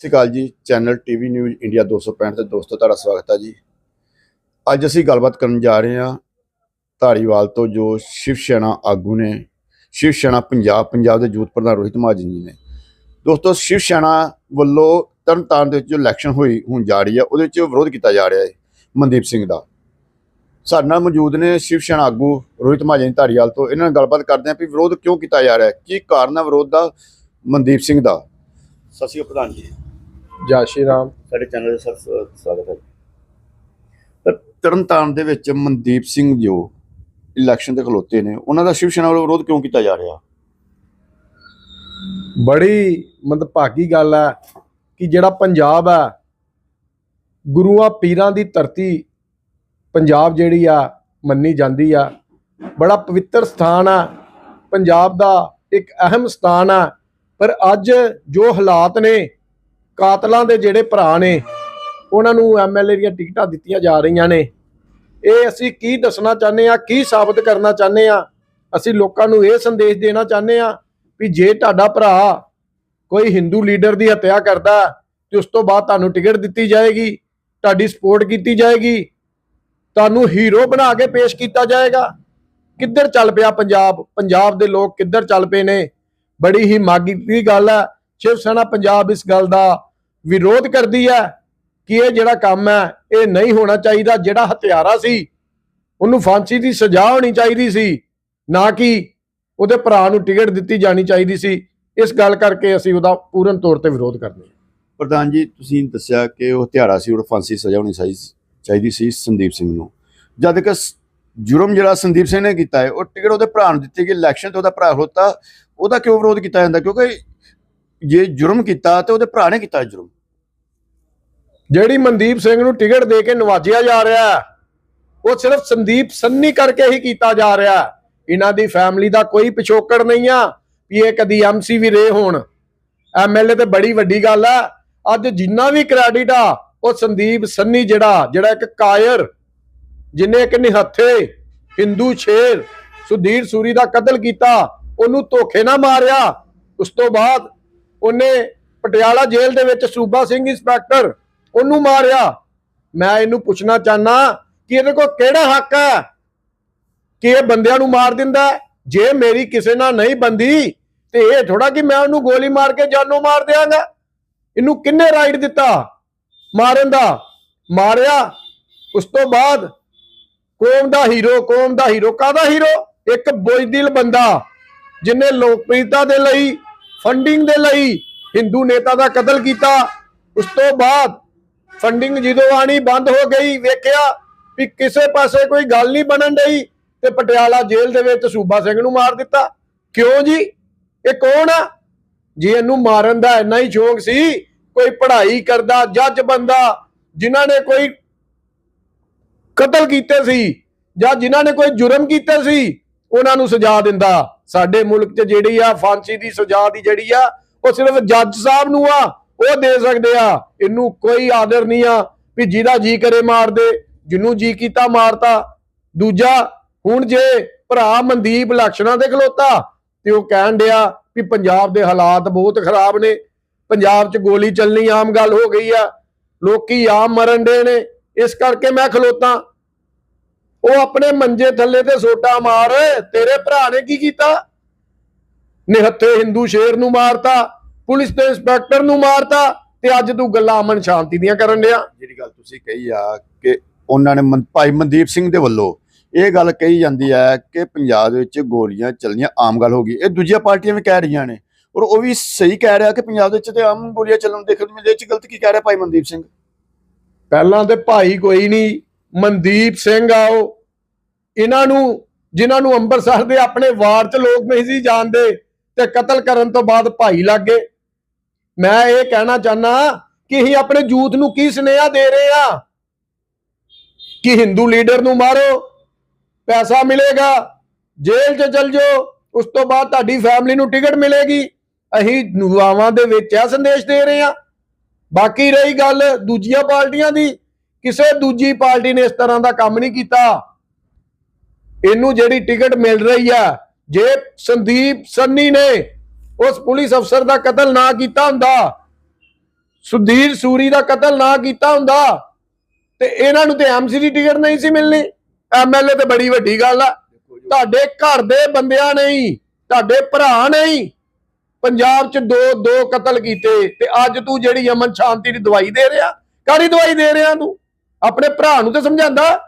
ਸਤਿ ਸ਼੍ਰੀ ਅਕਾਲ ਜੀ, channel TV news India 265 ਤੇ ਦੋਸਤੋ, ਤੁਹਾਡਾ ਸਵਾਗਤ ਹੈ ਜੀ। ਅੱਜ ਅਸੀਂ ਗੱਲਬਾਤ ਕਰਨ ਜਾ ਰਹੇ ਹਾਂ ਧਾਰੀਵਾਲ ਤੋਂ ਜੋ ਸ਼ਿਵ ਸੈਨਾ ਆਗੂ ਨੇ, ਸ਼ਿਵ ਸੈਨਾ ਪੰਜਾਬ ਪੰਜਾਬ ਦੇ ਯੂਥ ਪ੍ਰਧਾਨ ਰੋਹਿਤ ਮਹਾਜਨ ਜੀ ਨੇ। ਦੋਸਤੋ, ਸ਼ਿਵ ਸੈਨਾ ਵੱਲੋਂ ਤਰਨਤਾਰਨ ਦੇ ਵਿੱਚ ਜੋ ਇਲੈਕਸ਼ਨ ਹੋਈ, ਹੁਣ ਜਾ ਰਹੀ ਹੈ, ਉਹਦੇ ਵਿੱਚ ਵਿਰੋਧ ਕੀਤਾ ਜਾ ਰਿਹਾ ਹੈ ਮਨਦੀਪ ਸਿੰਘ ਦਾ। ਸਾਡੇ ਨਾਲ ਮੌਜੂਦ ਨੇ ਸ਼ਿਵ ਸੈਨਾ ਆਗੂ ਰੋਹਿਤ ਮਹਾਜਨ ਧਾਰੀਵਾਲ ਤੋਂ। ਇਹਨਾਂ ਨਾਲ ਗੱਲਬਾਤ ਕਰਦੇ ਹਾਂ ਵੀ ਵਿਰੋਧ ਕਿਉਂ ਕੀਤਾ ਜਾ ਰਿਹਾ ਹੈ, ਕੀ ਕਾਰਨ ਹੈ ਵਿਰੋਧ ਦਾ ਮਨਦੀਪ ਸਿੰਘ ਦਾ? ਸਤਿ ਸ਼੍ਰੀ ਅਕਾਲ ਪ੍ਰਧਾਨ ਜੀ। ਜੈ ਸ਼੍ਰੀ ਰਾਮ। ਸਾਡੇ ਚੈਨਲ ਦੇ ਸਰ ਸਵਾਗਤ ਹੈ ਪਰ ਤਰਨਤਾਰਨ ਦੇ ਵਿੱਚ ਮਨਦੀਪ ਸਿੰਘ ਜੋ ਇਲੈਕਸ਼ਨ ਤੇ ਖਲੋਤੇ ਨੇ ਉਹਨਾਂ ਦਾ ਸ਼ਿਵ ਸੈਨਾ ਵੱਲੋਂ ਵਿਰੋਧ ਕਿਉਂ ਕੀਤਾ ਜਾ ਰਿਹਾ? ਬੜੀ ਮੰਦਭਾਗੀ ਗੱਲ ਹੈ ਕਿ ਜਿਹੜਾ ਪੰਜਾਬ ਹੈ ਗੁਰੂਆਂ ਪੀਰਾਂ ਦੀ ਧਰਤੀ ਪੰਜਾਬ ਜਿਹੜੀ ਆ ਮੰਨੀ ਜਾਂਦੀ ਆ। ਬੜਾ ਪਵਿੱਤਰ ਸਥਾਨ ਆ। ਪੰਜਾਬ ਦਾ ਇੱਕ ਅਹਿਮ ਸਥਾਨ ਆ। ਪਰ ਅੱਜ ਜੋ ਹਾਲਾਤ ਨੇ ਕਾਤਲਾਂ ਦੇ ਜਿਹੜੇ ਭਰਾ ਨੇ, ਉਹਨਾਂ ਨੂੰ ਐਮਐਲਏ ਦੀਆਂ ਟਿਕਟਾਂ ਦਿੱਤੀਆਂ ਜਾ ਰਹੀਆਂ ਨੇ। ਇਹ ਅਸੀਂ ਕੀ ਦੱਸਣਾ ਚਾਹੁੰਦੇ ਆ ਕੀ ਸਾਬਤ ਕਰਨਾ ਚਾਹੁੰਦੇ ਆ ਅਸੀਂ ਲੋਕਾਂ ਨੂੰ ਇਹ ਸੰਦੇਸ਼ ਦੇਣਾ ਚਾਹੁੰਦੇ ਆ ਵੀ ਜੇ ਤੁਹਾਡਾ ਭਰਾ ਕੋਈ ਹਿੰਦੂ ਲੀਡਰ ਦੀ ਹੱਤਿਆ ਕਰਦਾ ਤੇ ਉਸ ਤੋਂ ਬਾਅਦ ਤੁਹਾਨੂੰ ਟਿਕਟ ਦਿੱਤੀ ਜਾਏਗੀ, ਤੁਹਾਡੀ ਸਪੋਰਟ ਕੀਤੀ ਜਾਏਗੀ, ਤੁਹਾਨੂੰ ਹੀਰੋ ਬਣਾ ਕੇ ਪੇਸ਼ ਕੀਤਾ ਜਾਏਗਾ। ਕਿੱਧਰ ਚੱਲ ਪਿਆ ਪੰਜਾਬ? ਪੰਜਾਬ ਦੇ ਲੋਕ ਕਿੱਧਰ ਚੱਲ ਪਏ ਨੇ? ਬੜੀ ਹੀ ਮਾਗੀ ਦੀ ਗੱਲ ਹੈ। ਸ਼ਿਵ ਸੈਨਾ ਪੰਜਾਬ ਇਸ ਗੱਲ ਦਾ ਵਿਰੋਧ ਕਰਦੀ ਹੈ ਕਿ ਇਹ ਜਿਹੜਾ ਕੰਮ ਹੈ ਇਹ ਨਹੀਂ ਹੋਣਾ ਚਾਹੀਦਾ, ਜਿਹੜਾ ਹਥਿਆਰਾ ਸੀ, ਉਹਨੂੰ ਫਾਂਸੀ ਦੀ ਸਜ਼ਾ ਹੋਣੀ ਚਾਹੀਦੀ ਸੀ, ਨਾ ਕਿ ਉਹਦੇ ਭਰਾ ਨੂੰ ਟਿਕਟ ਦਿੱਤੀ ਜਾਣੀ ਚਾਹੀਦੀ ਸੀ। ਇਸ ਗੱਲ ਕਰਕੇ ਅਸੀਂ ਉਹਦਾ ਪੂਰਨ ਤੌਰ ਤੇ ਵਿਰੋਧ ਕਰਦੇ ਹਾਂ ਪ੍ਰਧਾਨ ਜੀ, ਤੁਸੀਂ ਦੱਸਿਆ ਕਿ ਉਹ ਹਥਿਆਰਾ ਸੀ ਉਹ ਫਾਂਸੀ ਸਜ਼ਾ ਹੋਣੀ ਚਾਹੀ- ਚਾਹੀਦੀ ਸੀ ਸੰਦੀਪ ਸਿੰਘ ਨੂੰ। ਜਦ ਕਿ ਜੁਰਮ ਜਿਹੜਾ ਸੰਦੀਪ ਸਿੰਘ ਨੇ ਕੀਤਾ ਹੈ, ਉਹ ਟਿਕਟ ਉਹਦੇ ਭਰਾ ਨੂੰ ਦਿੱਤੀ ਗਈ, ਇਲੈਕਸ਼ਨ ਤੇ ਉਹਦਾ ਭਰਾ ਖਲੋਤਾ, ਉਹਦਾ ਕਿਉਂ ਵਿਰੋਧ ਕੀਤਾ ਜਾਂਦਾ? ਕਿਉਂਕਿ ਜੇ ਜੁਰਮ ਕੀਤਾ ਤੇ ਉਹਦੇ ਭਰਾ ਨੇ ਕੀਤਾ ਜੁਰਮ। ਜਿਹੜੀ ਮਨਦੀਪ ਸਿੰਘ ਨੂੰ ਟਿਕਟ ਦੇ ਕੇ ਨਵਾਜਿਆ ਜਾ ਰਿਹਾ ਹੈ, ਉਹ ਸਿਰਫ ਸੰਦੀਪ ਸੰਨੀ ਕਰਕੇ ਹੀ ਕੀਤਾ ਜਾ ਰਿਹਾ ਇਹਨਾਂ ਦੀ ਫੈਮਿਲੀ ਦਾ ਕੋਈ ਪਿਛੋਕੜ ਨਹੀਂ ਆ ਵੀ ਇਹ ਕਦੀ ਐਮਸੀ ਵੀ ਰਹੇ ਹੋਣ। ਐਮਐਲਏ ਤੇ ਬੜੀ ਵੱਡੀ ਗੱਲ ਆ ਅੱਜ ਜਿੰਨਾ ਵੀ ਕ੍ਰੈਡਿਟ ਆ, ਉਹ ਸੰਦੀਪ ਸੰਨੀ ਜਿਹੜਾ ਜਿਹੜਾ ਇੱਕ ਕਾਇਰ, ਜਿਨੇ ਇੱਕ ਨਿਹੱਥੇ, ਹਿੰਦੂ ਸ਼ੇਰ, ਸੁਧੀਰ ਸੂਰੀ ਦਾ ਕਤਲ ਕੀਤਾ, ਉਹਨੂੰ ਧੋਖੇ ਨਾ ਮਾਰਿਆ। ਉਸ ਤੋਂ ਬਾਅਦ ਉਹਨੇ ਪਟਿਆਲਾ ਜੇਲ੍ਹ ਦੇ ਵਿੱਚ ਸੂਬਾ ਸਿੰਘ ਇੰਸਪੈਕਟਰ ਉਹਨੂੰ ਮਾਰਿਆ। ਮੈਂ ਇਹਨੂੰ ਪੁੱਛਣਾ ਚਾਹਨਾ ਕਿ ਇਹਦੇ ਕੋਲ ਕਿਹੜਾ ਹੱਕ ਹੈ ਕਿ ਇਹ ਬੰਦਿਆਂ ਨੂੰ ਮਾਰ ਦਿੰਦਾ ਜੇ ਮੇਰੀ ਕਿਸੇ ਨਾਲ ਨਹੀਂ ਬੰਦੀ, ਤੇ ਇਹ ਥੋੜਾ ਕਿ ਮੈਂ ਉਹਨੂੰ ਗੋਲੀ ਮਾਰ ਕੇ ਜਾਨੋਂ ਮਾਰ ਦਿਆਂਗਾ। ਇਹਨੂੰ ਕਿੰਨੇ ਰਾਈਟ ਦਿੱਤਾ ਮਾਰਨ ਦਾ? ਮਾਰਿਆ। ਉਸ ਤੋਂ ਬਾਅਦ ਕੌਮ ਦਾ ਹੀਰੋ, ਕੌਮ ਦਾ ਹੀਰੋ ਕਾਦਾ ਹੀਰੋ? ਇੱਕ ਬੋਝਦਿਲ ਬੰਦਾ, ਜਿਨੇ ਲੋਕਪ੍ਰਿਯਤਾ ਦੇ ਲਈ ਫੰਡਿੰਗ ਦੇ ਲਈ ਹਿੰਦੂ ਨੇਤਾ ਦਾ ਕਤਲ ਕੀਤਾ। ਉਸ ਤੋਂ ਬਾਅਦ ਫੰਡਿੰਗ ਜਦੋਂ ਆਣੀ ਬੰਦ ਹੋ ਗਈ, ਵੇਖਿਆ ਵੀ ਕਿਸੇ ਪਾਸੇ ਕੋਈ ਗੱਲ ਨਹੀਂ ਬਣਨ ਡਈ ਤੇ ਪਟਿਆਲਾ ਜੇਲ੍ਹ ਦੇ ਵਿੱਚ ਸੂਬਾ ਸਿੰਘ ਨੂੰ ਮਾਰ ਦਿੱਤਾ। ਕਿਉਂ ਜੀ? ਇਹ ਕੌਣ ਆ? ਜੇ ਇਹਨੂੰ ਮਾਰਨ ਦਾ ਇੰਨਾ ਹੀ ਸ਼ੌਂਕ ਸੀ, ਕੋਈ ਪੜ੍ਹਾਈ ਕਰਦਾ, ਜੱਜ ਬੰਦਾ, ਜਿਨ੍ਹਾਂ ਨੇ ਕੋਈ ਕਤਲ ਕੀਤੇ ਸੀ ਜਾਂ ਜਿਨ੍ਹਾਂ ਨੇ ਕੋਈ ਜੁਰਮ ਕੀਤਾ ਸੀ, ਉਹਨਾਂ ਨੂੰ ਸਜ਼ਾ ਦਿੰਦਾ। ਸਾਡੇ ਮੁਲਕ 'ਚ ਜਿਹੜੀ ਆ ਫਾਂਸੀ ਦੀ ਸਜ਼ਾ ਦੀ ਜਿਹੜੀ ਆ, ਉਹ ਸਿਰਫ ਜੱਜ ਸਾਹਿਬ ਨੂੰ ਆ, ਉਹ ਦੇ ਸਕਦੇ ਆ। ਇਹਨੂੰ ਕੋਈ ਆਦਰ ਨਹੀਂ ਆ ਵੀ ਜਿਹਦਾ ਜੀ ਕਰੇ ਮਾਰ ਦੇ ਜਿਹਨੂੰ ਜੀ ਕੀਤਾ ਮਾਰਤਾ। ਦੂਜਾ, ਹੁਣ ਜੇ ਭਰਾ ਮਨਦੀਪ ਲਕਸ਼ਣਾ ਦੇ ਖਲੋਤਾ, ਤੇ ਉਹ ਕਹਿਣ ਡਿਆ ਵੀ ਪੰਜਾਬ ਦੇ ਹਾਲਾਤ ਬਹੁਤ ਖਰਾਬ ਨੇ। ਪੰਜਾਬ 'ਚ ਗੋਲੀ ਚੱਲਣੀ ਆਮ ਗੱਲ ਹੋ ਗਈ ਆ। ਲੋਕੀ ਆਮ ਮਰਨ ਦੇ ਨੇ। ਇਸ ਕਰਕੇ ਮੈਂ ਖਲੋਤਾ। ਉਹ ਆਪਣੇ ਮੰਜੇ ਥੱਲੇ ਤੇ ਸੋਟਾ ਮਾਰ ਤੇਰੇ ਭਰਾ ਨੇ ਕੀ ਕੀਤਾ? ਨਿਹੱਥੇ ਹਿੰਦੂ ਸ਼ੇਰ ਨੂੰ ਮਾਰਤਾ ਪੁਲਿਸ ਦੇ ਇੰਸਪੈਕਟਰ ਨੂੰ ਮਾਰਤਾ ਤੇ ਅੱਜ ਤੂੰ ਗੱਲਾਂ ਅਮਨ ਸ਼ਾਂਤੀ ਦੀਆਂ ਕਰਨ ਡਿਆ। ਜਿਹੜੀ ਗੱਲ ਤੁਸੀਂ ਕਹੀ ਆ ਕਿ ਉਹਨਾਂ ਨੇ ਭਾਈ ਮਨਦੀਪ ਸਿੰਘ ਦੇ ਵੱਲੋਂ ਇਹ ਗੱਲ ਕਹੀ ਜਾਂਦੀ ਹੈ ਕਿ ਪੰਜਾਬ ਦੇ ਵਿੱਚ ਗੋਲੀਆਂ ਚੱਲਣੀਆਂ ਆਮ ਗੱਲ ਹੋ ਗਈ। ਇਹ ਦੂਜੀਆਂ ਪਾਰਟੀਆਂ ਵੀ ਕਹਿ ਰਹੀਆਂ ਨੇ। ਔਰ ਉਹ ਵੀ ਸਹੀ ਕਹਿ ਰਿਹਾ ਕਿ ਪੰਜਾਬ ਦੇ ਵਿੱਚ ਤੇ ਆਮ ਗੋਲੀਆਂ ਚੱਲਣ ਦੇਖਣ ਨੂੰ ਮਿਲਦੇ ਇਹ ਚ ਗਲਤ ਕੀ ਕਹਿ ਰਿਹਾ ਭਾਈ ਮਨਦੀਪ ਸਿੰਘ? ਪਹਿਲਾਂ ਤੇ ਭਾਈ ਕੋਈ ਨਹੀਂ ਮਨਦੀਪ ਸਿੰਘ ਆਓ। ਇਹਨਾਂ ਨੂੰ, ਜਿਨ੍ਹਾਂ ਨੂੰ ਅੰਮ੍ਰਿਤਸਰ ਦੇ ਆਪਣੇ ਵਾਰਡ 'ਚ ਲੋਕ ਨਹੀਂ ਸੀ ਜਾਣਦੇ ਤੇ ਕਤਲ ਕਰਨ ਤੋਂ ਬਾਅਦ ਭਾਈ ਲੱਗ ਗਏ। ਮੈਂ ਇਹ ਕਹਿਣਾ ਚਾਹਨਾ ਕਿ ਅਸੀਂ ਆਪਣੇ ਯੂਥ ਨੂੰ ਕੀ ਸੁਨੇਹਾ ਦੇ ਰਹੇ ਆ ਕਿ ਹਿੰਦੂ ਲੀਡਰ ਨੂੰ ਮਾਰੋ, ਪੈਸਾ ਮਿਲੇਗਾ, ਜੇਲ੍ਹ 'ਚ ਚਲ ਜਾਓ, ਉਸ ਤੋਂ ਬਾਅਦ ਤੁਹਾਡੀ ਫੈਮਿਲੀ ਨੂੰ ਟਿਕਟ ਮਿਲੇਗੀ। ਅਸੀਂ ਨੁਆਵਾਂ ਦੇ ਵਿੱਚ ਇਹ ਸੰਦੇਸ਼ ਦੇ ਰਹੇ ਆ ਬਾਕੀ ਰਹੀ ਗੱਲ ਦੂਜੀਆਂ ਪਾਰਟੀਆਂ ਦੀ, ਕਿਸੇ ਦੂਜੀ ਪਾਰਟੀ ਨੇ ਇਸ ਤਰ੍ਹਾਂ ਦਾ ਕੰਮ ਨਹੀਂ ਕੀਤਾ। ਇਹਨੂੰ ਜਿਹੜੀ ਟਿਕਟ ਮਿਲ ਰਹੀ ਆ, ਜੇ ਸੰਦੀਪ ਸੰਨੀ ਨੇ ਉਸ ਪੁਲਿਸ ਅਫਸਰ ਦਾ ਕਤਲ ਨਾ ਕੀਤਾ ਹੁੰਦਾ, ਸੁਧੀਰ ਸੂਰੀ ਦਾ ਕਤਲ ਨਾ ਕੀਤਾ ਹੁੰਦਾ, ਤੇ ਇਹਨਾਂ ਨੂੰ ਤੇ ਐਮਸੀ ਦੀ ਟਿਕਟ ਨਹੀਂ ਸੀ ਮਿਲਣੀ। ਐਮਐਲਏ ਤੇ ਬੜੀ ਵੱਡੀ ਗੱਲ ਆ। ਤੁਹਾਡੇ ਘਰ ਦੇ ਬੰਦਿਆਂ ਨਹੀਂ ਤੁਹਾਡੇ ਭਰਾ ਨਹੀਂ ਪੰਜਾਬ 'ਚ ਦੋ ਦੋ ਕਤਲ ਕੀਤੇ, ਤੇ ਅੱਜ ਤੂੰ ਜਿਹੜੀ ਅਮਨ ਸ਼ਾਂਤੀ ਦੀ ਦਵਾਈ ਦੇ ਰਿਹਾ, ਕਾਹਦੀ ਦਵਾਈ ਦੇ ਰਿਹਾ ਤੂੰ? ਆਪਣੇ ਭਰਾ ਨੂੰ ਤੇ ਸਮਝਾਉਂਦਾ,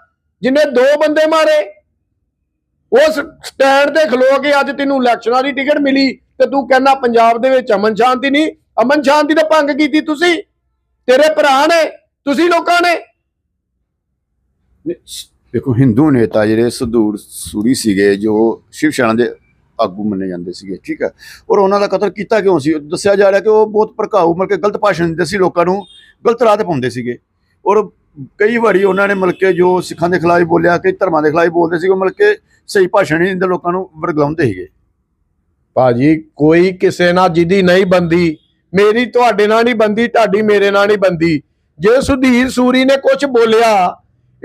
ਜਿਨੇ ਦੋ ਬੰਦੇ ਮਾਰੇ ਉਸ ਸਟੈਂਡ ਤੇ ਖਲੋ ਕੇ ਅੱਜ ਤੈਨੂੰ ਇਲੈਕਸ਼ਨਾਂ ਦੀ ਟਿਕਟ ਮਿਲੀ ਤੇ ਤੂੰ ਕਹਿੰਦਾ ਪੰਜਾਬ ਦੇ ਵਿੱਚ ਅਮਨ ਸ਼ਾਂਤੀ ਨਹੀਂ। ਅਮਨ ਸ਼ਾਂਤੀ ਦਾ ਭੰਗ ਕੀਤੀ ਤੁਸੀਂ। ਤੇਰੇ ਭਰਾ ਨੇ, ਤੁਸੀਂ ਲੋਕਾਂ ਨੇ। ਦੇਖੋ, ਹਿੰਦੂ ਨੇਤਾ ਜਿਹੜੇ ਸਦੂਰ ਸੂਰੀ ਸੀਗੇ, ਜੋ ਸ਼ਿਵ ਸੈਨਾ ਦੇ ਆਗੂ ਮੰਨੇ ਜਾਂਦੇ ਸੀਗੇ, ਠੀਕ ਹੈ ਔਰ ਉਹਨਾਂ ਦਾ ਕਤਲ ਕੀਤਾ ਕਿਉਂ ਸੀ? ਦੱਸਿਆ ਜਾ ਰਿਹਾ ਕਿ ਉਹ ਬਹੁਤ ਭੜਕਾਊ, ਮਤਲਬ ਕਿ ਗਲਤ ਭਾਸ਼ਣ ਦਿੰਦੇ ਸੀ ਲੋਕਾਂ ਨੂੰ, ਗਲਤ ਰਾਹ ਤੇ ਪਾਉਂਦੇ ਸੀਗੇ। ਔਰ ਕਈ ਵਾਰੀ ਉਹਨਾਂ ਨੇ ਮਤਲਬ ਕਿ ਜੋ ਸਿੱਖਾਂ ਦੇ ਖਿਲਾਫ ਬੋਲਿਆ, ਕਈ ਧਰਮਾਂ ਦੇ ਖਿਲਾਫ ਬੋਲਦੇ ਸੀ ਉਹ ਮਤਲਬ ਕਿ ਸਹੀ ਭਾਸ਼ਣ ਨਹੀਂ ਦਿੰਦੇ, ਲੋਕਾਂ ਨੂੰ ਵਰਗਲਾਉਂਦੇ ਸੀਗੇ। ਭਾਜੀ, ਕੋਈ ਕਿਸੇ ਨਾਲ ਜਿੱਦੀ ਨਹੀਂ ਬੰਦੀ, ਮੇਰੀ ਤੁਹਾਡੇ ਨਾਲ ਨਹੀਂ ਬੰਦੀ, ਤੁਹਾਡੀ ਮੇਰੇ ਨਾਲ ਨਹੀਂ ਬੰਦੀ। ਜੇ ਸੁਧੀਰ ਸੂਰੀ ਨੇ ਕੁਝ ਬੋਲਿਆ,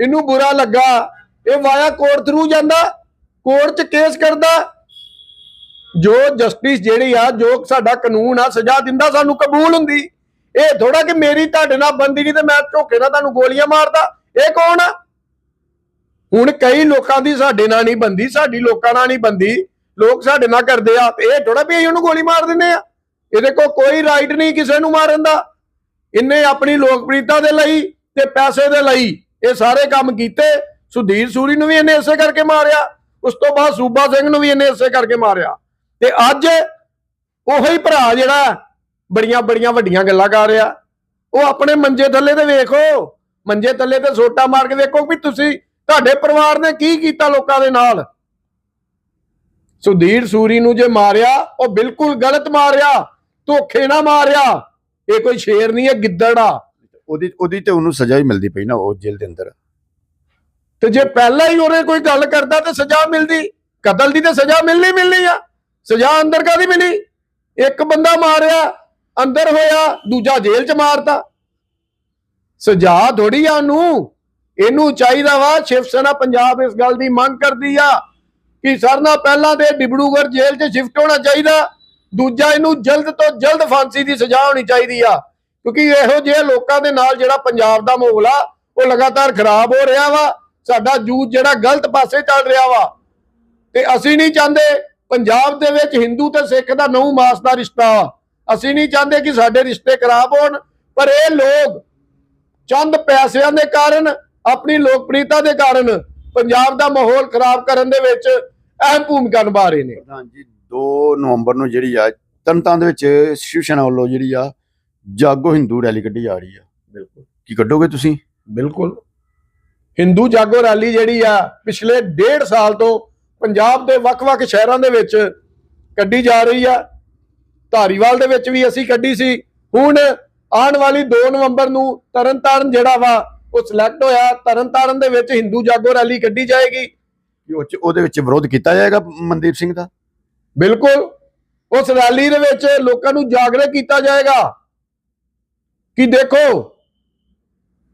ਇਹਨੂੰ ਬੁਰਾ ਲੱਗਾ, ਇਹ ਵਾਇਆ ਕੋਰਟ ਥਰੂ ਜਾਂਦਾ, ਕੋਰਟ 'ਚ ਕੇਸ ਕਰਦਾ। ਜੋ ਜਸਟਿਸ ਜਿਹੜੀ ਆ, ਜੋ ਸਾਡਾ ਕਾਨੂੰਨ ਆ, ਸਜ਼ਾ ਦਿੰਦਾ, ਸਾਨੂੰ ਕਬੂਲ ਹੁੰਦੀ। ਇਹ ਥੋੜਾ ਕਿ ਮੇਰੀ ਤੁਹਾਡੇ ਨਾਲ ਬੰਦੀ ਨਹੀਂ ਤੇ ਮੈਂ ਝੋਕੇ ਨਾਲ ਤੁਹਾਨੂੰ ਗੋਲੀਆਂ ਮਾਰਦਾ। ਇਹ ਕੌਣ ਆ? ਹੁਣ ਕਈ ਲੋਕਾਂ ਦੀ ਸਾਡੇ ਨਾਲ ਨਹੀਂ ਬੰਦੀ, ਸਾਡੀ ਲੋਕਾਂ ਨਾਲ ਨਹੀਂ ਬੰਦੀ। ਲੋਕ ਸਾਡੇ ਨਾਲ ਕਰਦੇ ਆ ਇਹ ਥੋੜਾ ਵੀ ਅਸੀਂ ਉਹਨੂੰ ਗੋਲੀ ਮਾਰ ਦਿੰਦੇ ਆ। ਇਹਦੇ ਕੋਲ ਕੋਈ ਰਾਈਟ ਨਹੀਂ ਕਿਸੇ ਨੂੰ ਮਾਰਨ ਦਾ। ਇਹਨੇ ਆਪਣੀ ਲੋਕਪ੍ਰਿਯਤਾ ਦੇ ਲਈ ਤੇ ਪੈਸੇ ਦੇ ਲਈ ਇਹ ਸਾਰੇ ਕੰਮ ਕੀਤੇ। ਸੁਧੀਰ ਸੂਰੀ ਨੂੰ ਵੀ ਇਹਨੇ ਇਸੇ ਕਰਕੇ ਮਾਰਿਆ, ਉਸ ਤੋਂ ਬਾਅਦ ਸੂਬਾ ਸਿੰਘ ਨੂੰ ਵੀ ਇਹਨੇ ਇਸੇ ਕਰਕੇ ਮਾਰਿਆ। ਤੇ ਅੱਜ ਉਹੀ ਭਰਾ ਜਿਹੜਾ ਬੜੀਆਂ ਬੜੀਆਂ ਵੱਡੀਆਂ ਗੱਲਾਂ ਕਰ ਰਿਹਾ, ਉਹ ਆਪਣੇ ਮੰਜੇ ਥੱਲੇ ਤੇ ਵੇਖੋ। ਮੰਜੇ ਥੱਲੇ ਤੇ ਸੋਟਾ ਮਾਰ ਕੇ ਵੇਖੋ ਵੀ ਤੁਸੀਂ ਤੁਹਾਡੇ ਪਰਿਵਾਰ ਨੇ ਕੀ ਕੀਤਾ ਲੋਕਾਂ ਦੇ ਨਾਲ? ਸੁਧੀਰ ਸੂਰੀ ਨੂੰ ਜੇ ਮਾਰਿਆ ਉਹ ਬਿਲਕੁਲ ਗਲਤ ਮਾਰਿਆ ਧੋਖੇ ਨਾ ਮਾਰਿਆ। ਇਹ ਕੋਈ ਸ਼ੇਰ ਨਹੀਂ ਹੈ ਗਿੱਦੜ ਆ। ਉਹਦੀ ਉਹਦੀ ਤੇ ਉਹਨੂੰ ਸਜ਼ਾ ਹੀ ਮਿਲਦੀ ਪਈ ਨਾ ਉਹ ਜੇਲ੍ਹ ਦੇ ਅੰਦਰ। ਤੇ ਜੇ ਪਹਿਲਾਂ ਹੀ ਉਹਨੇ ਕੋਈ ਗੱਲ ਕਰਦਾ ਤੇ ਸਜ਼ਾ ਮਿਲਦੀ। ਕਤਲ ਦੀ ਤੇ ਸਜ਼ਾ ਮਿਲਣੀ ਮਿਲਣੀ ਆ। ਸਜ਼ਾ ਅੰਦਰ ਕਾਦੀ ਮਿਲੀ? ਇੱਕ ਬੰਦਾ ਮਾਰਿਆ ਅੰਦਰ ਹੋਇਆ ਦੂਜਾ ਜੇਲ੍ਹ ਚ ਮਾਰਤਾ। ਸਜ਼ਾ ਥੋੜੀ ਆ ਨੂੰ ਇਹਨੂੰ ਚਾਹੀਦਾ ਵਾ, ਸ਼ਿਵ ਸੈਨਾ ਪੰਜਾਬ ਇਸ ਗੱਲ ਦੀ ਮੰਗ ਕਰਦੀ ਆ ਕਿ ਸਰਨਾ ਪਹਿਲਾਂ ਤੇ ਡਿਬੜੂਗੜ੍ਹ ਜੇਲ੍ਹ 'ਚ ਸ਼ਿਫਟ ਹੋਣਾ ਚਾਹੀਦਾ, ਦੂਜਾ ਇਹਨੂੰ ਜਲਦ ਤੋਂ ਜਲਦ ਫਾਂਸੀ ਦੀ ਸਜ਼ਾ ਹੋਣੀ ਚਾਹੀਦੀ ਆ। ਕਿਉਂਕਿ ਇਹੋ ਜਿਹੇ ਲੋਕਾਂ ਦੇ ਨਾਲ ਜਿਹੜਾ ਪੰਜਾਬ ਦਾ ਮਾਹੌਲ ਆ, ਉਹ ਲਗਾਤਾਰ ਖਰਾਬ ਹੋ ਰਿਹਾ ਵਾ, ਸਾਡਾ ਜੂਝ ਜਿਹੜਾ ਗਲਤ ਪਾਸੇ ਚੱਲ ਰਿਹਾ ਵਾ। ਤੇ ਅਸੀਂ ਨਹੀਂ ਚਾਹੁੰਦੇ ਪੰਜਾਬ ਦੇ ਵਿੱਚ ਹਿੰਦੂ ਤੇ ਸਿੱਖ ਦਾ ਨੌ ਮਾਸ ਦਾ ਰਿਸ਼ਤਾ। ਵਾ ਅਸੀਂ ਨਹੀਂ ਚਾਹੁੰਦੇ ਕਿ ਸਾਡੇ ਰਿਸ਼ਤੇ ਖਰਾਬ ਹੋਣ, ਪਰ ਇਹ ਲੋਕ ਚੰਦ ਪੈਸਿਆਂ ਦੇ ਕਾਰਨ ਆਪਣੀ ਲੋਕਪ੍ਰਿਯਤਾ ਦੇ ਕਾਰਨ ਪੰਜਾਬ ਦਾ ਮਾਹੌਲ ਖਰਾਬ ਕਰਨ ਦੇ ਵਿੱਚ ਅਹਿਮ ਭੂਮਿਕਾ ਨਿਭਾ ਰਹੇ ਨੇ। ਪ੍ਰਧਾਨ ਜੀ 2 ਨਵੰਬਰ ਨੂੰ ਜਿਹੜੀ ਆ ਤਰਨਤਾਰਨ ਦੇ ਵਿੱਚ ਸ਼ਿਵ ਸੈਨਾ ਵੱਲੋਂ ਜਿਹੜੀ ਆ ਜਾਗੋ ਹਿੰਦੂ ਰੈਲੀ ਕੱਢੀ ਜਾ ਰਹੀ ਆ। ਬਿਲਕੁਲ। ਕੀ ਕੱਢੋਗੇ ਤੁਸੀਂ? ਬਿਲਕੁਲ। ਹਿੰਦੂ ਜਾਗੋ ਰੈਲੀ ਜਿਹੜੀ ਆ ਪਿਛਲੇ ਡੇਢ ਸਾਲ ਤੋਂ ਪੰਜਾਬ ਦੇ ਵੱਖ-ਵੱਖ ਸ਼ਹਿਰਾਂ ਦੇ ਵਿੱਚ ਕੱਢੀ ਜਾ ਰਹੀ ਆ। ਧਾਰੀਵਾਲ ਦੇ ਵਿੱਚ ਵੀ ਅਸੀਂ ਕੱਢੀ ਸੀ। ਹੁਣ ਆਉਣ ਵਾਲੀ 2 ਨਵੰਬਰ ਨੂੰ ਤਰਨਤਾਰਨ ਜਿਹੜਾ ਵਾ ਉਹ ਸਿਲੈਕਟ ਹੋਇਆ ਤਰਨਤਾਰਨ ਦੇ ਵਿੱਚ ਹਿੰਦੂ ਜਾਗੋ ਰੈਲੀ ਕੱਢੀ ਜਾਏਗੀ। ਉਹਦੇ ਵਿੱਚ ਵਿਰੋਧ ਕੀਤਾ ਜਾਏਗਾ ਮਨਦੀਪ ਸਿੰਘ ਦਾ? ਬਿਲਕੁਲ। ਉਸ ਰੈਲੀ ਦੇ ਵਿੱਚ ਲੋਕਾਂ ਨੂੰ ਜਾਗਰਤ ਕੀਤਾ ਜਾਏਗਾ। ਕਿ ਦੇਖੋ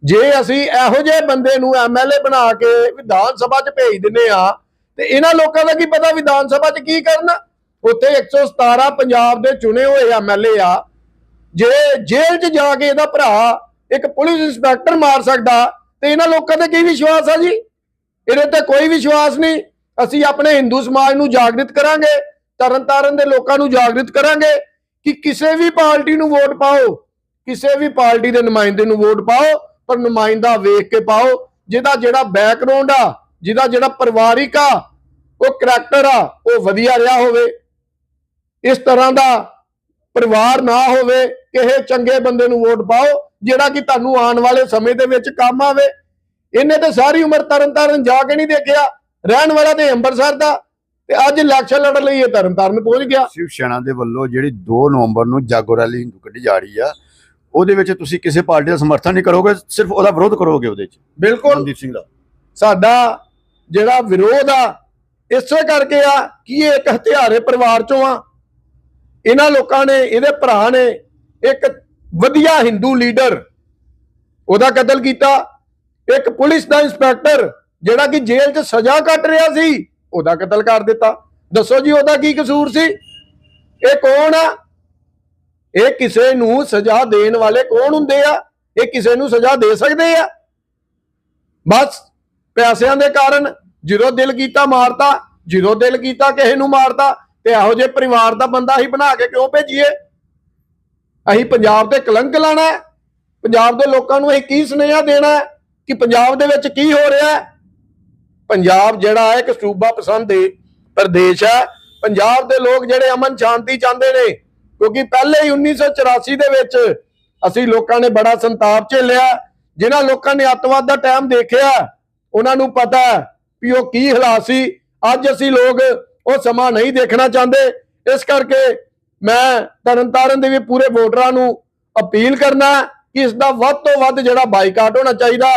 ਜੇ ਅਸੀਂ ਇਹੋ ਜਿਹੇ ਬੰਦੇ ਨੂੰ ਐਮਐਲਏ ਬਣਾ ਕੇ ਵਿਧਾਨ ਸਭਾ 'ਚ ਭੇਜ ਦਿੰਨੇ ਆ ਤੇ ਇਹਨਾਂ ਲੋਕਾਂ ਦਾ ਕੀ ਪਤਾ ਵਿਧਾਨ ਸਭਾ 'ਚ ਕੀ ਕਰਨਾ? ਉੱਥੇ 117 ਪੰਜਾਬ ਦੇ ਚੁਣੇ ਹੋਏ ਐਮਐਲਏ ਆ। ਜੇ ਜੇਲ੍ਹ 'ਚ ਜਾ ਕੇ ਇਹਦਾ ਭਰਾ ਇੱਕ ਪੁਲਿਸ ਇੰਸਪੈਕਟਰ ਮਾਰ ਸਕਦਾ ਤੇ ਇਹਨਾਂ ਲੋਕਾਂ ਤੇ ਕੀ ਵਿਸ਼ਵਾਸ ਆ ਜੀ? ਇਹਦੇ ਤੇ ਕੋਈ ਵਿਸ਼ਵਾਸ ਨਹੀਂ। ਅਸੀਂ ਆਪਣੇ ਹਿੰਦੂ ਸਮਾਜ ਨੂੰ ਜਾਗਰਿਤ ਕਰਾਂਗੇ, ਤਰਨਤਾਰਨ ਦੇ ਲੋਕਾਂ ਨੂੰ ਜਾਗਰਿਤ ਕਰਾਂਗੇ ਕਿ ਕਿਸੇ ਵੀ ਪਾਰਟੀ ਨੂੰ ਵੋਟ ਪਾਓ, ਕਿਸੇ ਵੀ ਪਾਰਟੀ ਦੇ ਨੁਮਾਇੰਦੇ ਨੂੰ ਵੋਟ ਪਾਓ, ਪਰ ਨੁਮਾਇੰਦਾ ਵੇਖ ਕੇ ਪਾਓ। ਜਿਹਦਾ ਜਿਹੜਾ ਬੈਕਗ੍ਰਾਉਂਡ ਆ, ਜਿਹਦਾ ਜਿਹੜਾ ਪਰਿਵਾਰਿਕ ਆ, ਉਹ ਕਰੈਕਟਰ ਆ, ਉਹ ਵਧੀਆ ਰਿਹਾ ਹੋਵੇ। ਇਸ ਤਰ੍ਹਾਂ ਦਾ ਪਰਿਵਾਰ ਨਾ ਹੋਵੇ, ਕਿਸੇ ਚੰਗੇ ਬੰਦੇ ਨੂੰ ਵੋਟ ਪਾਓ ਜਿਹੜਾ ਕਿ ਤੁਹਾਨੂੰ ਆਉਣ ਵਾਲੇ ਸਮੇਂ ਦੇ ਵਿੱਚ ਕੰਮ ਆਵੇ। ਇਹਨੇ ਤੇ ਸਾਰੀ ਉਮਰ ਤਰਨਤਾਰਨ ਜਾ ਕੇ ਨਹੀਂ ਦੇਖਿਆ। ਰਹਿਣ ਵਾਲਾ ਤੇ ਅੰਮ੍ਰਿਤਸਰ ਦਾ। ਤੇ ਅੱਜ ਇਲੈਕਸ਼ਨ ਲੜਨ ਲਈ ਇਹ ਤਰਨਤਾਰਨ ਪਹੁੰਚ ਗਿਆ। ਸ਼ਿਵ ਸੈਨਾ ਦੇ ਵੱਲੋਂ ਜਿਹੜੀ 2 ਨਵੰਬਰ ਨੂੰ ਜਾਗੋ ਰੈਲੀ ਹਿੰਦੂ ਕੱਢੀ ਜਾ ਰਹੀ ਆ ਉਹਦੇ ਵਿੱਚ ਤੁਸੀਂ ਕਿਸੇ ਪਾਰਟੀ ਦਾ ਸਮਰਥਨ ਨਹੀਂ ਕਰੋਗੇ ਸਿਰਫ ਉਹਦਾ ਵਿਰੋਧ ਕਰੋਗੇ ਉਹਦੇ 'ਚ ਬਿਲਕੁਲ। ਮਨਦੀਪ ਸਿੰਘ ਦਾ। ਸਾਡਾ ਜਿਹੜਾ ਵਿਰੋਧ ਆ ਇਸੇ ਕਰਕੇ ਆ ਕਿ ਇਹ ਇੱਕ ਹਥਿਆਰੇ ਪਰਿਵਾਰ ਚੋਂ ਆ। ਇਹਨਾਂ ਲੋਕਾਂ ਨੇ ਇਹਦੇ ਭਰਾ ਨੇ ਇੱਕ ਵਧੀਆ ਹਿੰਦੂ ਲੀਡਰ ਉਹਦਾ ਕਤਲ ਕੀਤਾ, ਇੱਕ ਪੁਲਿਸ ਦਾ ਇੰਸਪੈਕਟਰ ਜਿਹੜਾ ਕਿ ਜੇਲ੍ਹ 'ਚ ਸਜ਼ਾ ਕੱਟ ਰਿਹਾ ਸੀ, ਉਹਦਾ ਕਤਲ ਕਰ ਦਿੱਤਾ। ਦੱਸੋ ਜੀ ਉਹਦਾ ਕੀ ਕਸੂਰ ਸੀ? ਇਹ ਕੌਣ ਆ? ਇਹ ਕਿਸੇ ਨੂੰ ਸਜ਼ਾ ਦੇਣ ਵਾਲੇ ਕੌਣ ਹੁੰਦੇ ਆ? ਇਹ ਕਿਸੇ ਨੂੰ ਸਜ਼ਾ ਦੇ ਸਕਦੇ ਆ? ਬਸ, ਪੈਸਿਆਂ ਦੇ ਕਾਰਨ ਜਦੋਂ ਦਿਲ ਕੀਤਾ ਮਾਰਤਾ, ਜਦੋਂ ਦਿਲ ਕੀਤਾ ਕਿਸੇ ਨੂੰ ਮਾਰਤਾ, ਤੇ ਇਹੋ ਜਿਹੇ ਪਰਿਵਾਰ ਦਾ ਬੰਦਾ ਹੀ ਬਣਾ ਕੇ ਕਿਉਂ ਭੇਜੀਏ? ਅਸੀਂ ਪੰਜਾਬ ਤੇ ਕਲੰਕ ਲਾਣਾ ਪੰਜਾਬ ਦੇ ਲੋਕਾਂ ਨੂੰ ਅਸੀਂ ਕੀ ਸੁਨੇਹਾ ਦੇਣਾ ਕਿ ਪੰਜਾਬ ਦੇ ਵਿੱਚ ਕੀ ਹੋ ਰਿਹਾ ਪੰਜਾਬ ਜਿਹੜਾ ਹੈ ਇੱਕ ਸੂਬਾ ਪਸੰਦ ਦੇ ਪ੍ਰਦੇਸ਼ ਹੈ। ਪੰਜਾਬ ਦੇ ਲੋਕ ਜਿਹੜੇ ਅਮਨ ਸ਼ਾਂਤੀ ਚਾਹੁੰਦੇ ਨੇ, ਕਿਉਂਕਿ ਪਹਿਲੇ ਹੀ 1984 ਦੇ ਵਿੱਚ ਅਸੀਂ ਲੋਕਾਂ ਨੇ ਬੜਾ ਸੰਤਾਪ ਝੇਲਿਆ। ਜਿਨ੍ਹਾਂ ਲੋਕਾਂ ਨੇ ਅੱਤਵਾਦ ਦਾ ਟਾਈਮ ਦੇਖਿਆ, ਉਹਨਾਂ ਨੂੰ ਪਤਾ ਵੀ ਉਹ ਕੀ ਹਾਲਾਤ ਸੀ। ਅੱਜ ਅਸੀਂ ਲੋਕ ਉਹ ਸਮਾਂ ਨਹੀਂ ਦੇਖਣਾ ਚਾਹੁੰਦੇ। ਇਸ ਕਰਕੇ ਮੈਂ ਤਰਨਤਾਰਨ ਦੇ ਵੀ ਪੂਰੇ ਵੋਟਰਾਂ ਨੂੰ ਅਪੀਲ ਕਰਨਾ ਕਿ ਇਸ ਦਾ ਵੱਧ ਤੋਂ ਵੱਧ ਜਿਹੜਾ ਬਾਈਕਾਟ ਹੋਣਾ ਚਾਹੀਦਾ,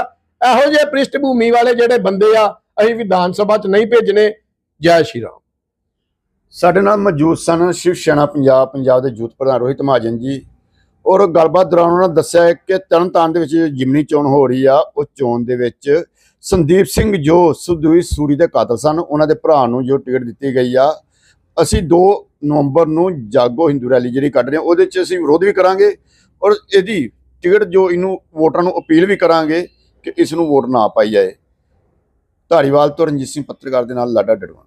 ਇਹੋ ਜਿਹੇ ਪ੍ਰਿਸ਼ਟ ਭੂਮੀ ਵਾਲੇ ਜਿਹੜੇ ਬੰਦੇ ਆ, ਅਸੀਂ ਵਿਧਾਨ ਸਭਾ 'ਚ ਨਹੀਂ ਭੇਜਣੇ ਜੈ ਸ਼੍ਰੀ ਰਾਮ। ਸਾਡੇ ਨਾਲ ਮੌਜੂਦ ਸਨ ਸ਼ਿਵ ਸੈਨਾ ਪੰਜਾਬ ਪੰਜਾਬ ਦੇ ਯੂਥ ਪ੍ਰਧਾਨ ਰੋਹਿਤ ਮਹਾਜਨ ਜੀ। ਔਰ ਗੱਲਬਾਤ ਦੌਰਾਨ ਉਹਨਾਂ ਨੇ ਦੱਸਿਆ ਕਿ ਤਰਨਤਾਰਨ ਦੇ ਵਿੱਚ ਜਿਮਨੀ ਚੋਣ ਹੋ ਰਹੀ ਆ, ਉਹ ਚੋਣ ਦੇ ਵਿੱਚ ਸੰਦੀਪ ਸਿੰਘ ਜੋ ਸੁਦੂਈ ਸੂਰੀ ਦੇ ਕਾਤਲ ਸਨ, ਉਹਨਾਂ ਦੇ ਭਰਾ ਨੂੰ ਜੋ ਟਿਕਟ ਦਿੱਤੀ ਗਈ ਆ ਅਸੀਂ 2 ਨਵੰਬਰ ਨੂੰ ਜਾਗੋ ਹਿੰਦੂ ਰੈਲੀ ਜਿਹੜੀ ਕੱਢ ਰਹੇ ਹਾਂ, ਉਹਦੇ 'ਚ ਅਸੀਂ ਵਿਰੋਧ ਵੀ ਕਰਾਂਗੇ ਔਰ ਇਹਦੀ ਟਿਕਟ ਜੋ ਇਹਨੂੰ ਵੋਟਰਾਂ ਨੂੰ ਅਪੀਲ ਵੀ ਕਰਾਂਗੇ ਕਿ ਇਸ ਨੂੰ ਵੋਟ ਨਾ ਪਾਈ ਜਾਏ। ਧਾਰੀਵਾਲ ਤੋਂ ਰਣਜੀਤ ਸਿੰਘ ਪੱਤਰਕਾਰ ਦੇ ਨਾਲ ਲਾਡਾ ਡੜਵਾ